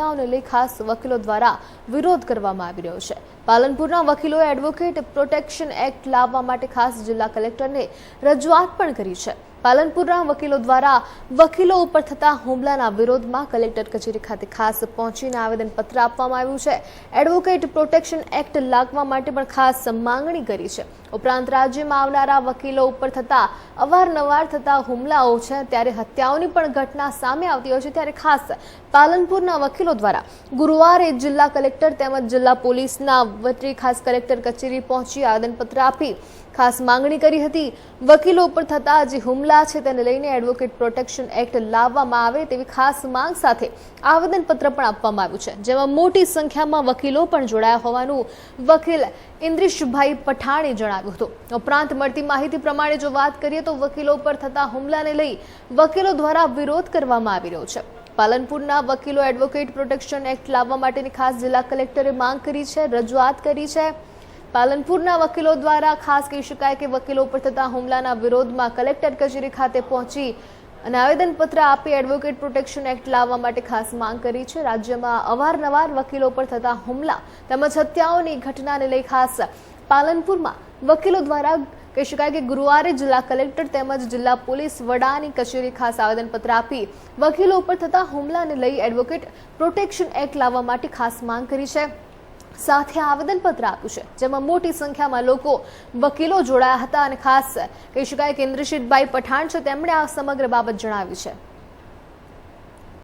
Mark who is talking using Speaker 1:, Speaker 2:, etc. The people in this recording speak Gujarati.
Speaker 1: હુમલાઓને લઈ ખાસ વકીલો દ્વારા વિરોધ કરવામાં આવી રહ્યો છે. પાલનપુરના વકીલોએ એડવોકેટ પ્રોટેક્શન એક્ટ લાવવા માટે ખાસ જિલ્લા કલેક્ટરને રજૂઆત પણ કરી છે. પાલનપુરના વકીલો દ્વારા વકીલો ઉપર થતા હુમલાના વિરોધમાં કલેક્ટર કચેરી ખાતે ખાસ પહોંચીને આવેદનપત્ર આપવામાં આવ્યું છે. એડવોકેટ પ્રોટેક્શન એક્ટ લાગવા માટે પણ ખાસ માંગણી કરી છે. ઉપરાંત રાજ્યમાં આવનારા વકીલો ઉપર થતા અવારનવાર થતા હુમલાઓ છે, ત્યારે હત્યાઓની પણ ઘટના સામે આવતી હોય છે, ત્યારે ખાસ પાલનપુરના વકીલો દ્વારા ગુરુવારે જિલ્લા કલેક્ટર તેમજ જિલ્લા પોલીસના વતી ખાસ કલેક્ટર કચેરી પહોંચી આવેદનપત્ર આપી ખાસ માંગણી કરી હતી. વકીલો ઉપર થતા જે હુમલા છે, તેને લઈને એડવોકેટ પ્રોટેક્શન એક્ટ લાવવામાં આવે તેવી ખાસ માંગ સાથે આવેદનપત્ર પણ આપવામાં આવ્યું છે, જેમાં મોટી સંખ્યામાં વકીલો પણ જોડાયા હોવાનું વકીલ ઇન્દ્રિશભાઈ પઠાણે જણાવ્યું હતું. ઉપરાંત મળતી માહિતી પ્રમાણે જો વાત કરીએ તો વકીલો પર થતા હુમલાને લઈ વકીલો દ્વારા વિરોધ કરવામાં આવી રહ્યો છે. પાલનપુરના વકીલો એડવોકેટ પ્રોટેક્શન એક્ટ લાવવા માટેની ખાસ જિલ્લા કલેક્ટરે માંગ કરી છે, રજૂઆત કરી છે. પાલનપુરના વકીલો દ્વારા ખાસ કહી શકાય કે વકીલો ઉપર થતા હુમલાના વિરોધમાં કલેક્ટર કચેરી ખાતે પહોંચી અને આવેદનપત્ર આપી એડવોકેટ પ્રોટેક્શન એક્ટ લાવવા માટે ખાસ માંગ કરી છે. રાજ્યમાં અવારનવાર વકીલો પર થતા હુમલા તેમજ હત્યાઓની ઘટનાને લઈ ખાસ પાલનપુરમાં વકીલો દ્વારા કહી શકાય કે ગુરુવારે જિલ્લા કલેક્ટર તેમજ જિલ્લા પોલીસ વડાની કચેરી ખાસ આવેદનપત્ર આપી વકીલો ઉપર થતા હુમલાને લઈ એડવોકેટ પ્રોટેક્શન એક્ટ લાવવા માટે ખાસ માંગ કરી છે. સાથે આવેદનપત્ર આપ્યું છે, જેમાં મોટી સંખ્યામાં લોકો વકીલો જોડાયા હતા અને ખાસ કહી શકાય કે ઇન્દ્રશીતભાઈ પઠાણ છે, તેમણે આ સમગ્ર બાબત જણાવી છે.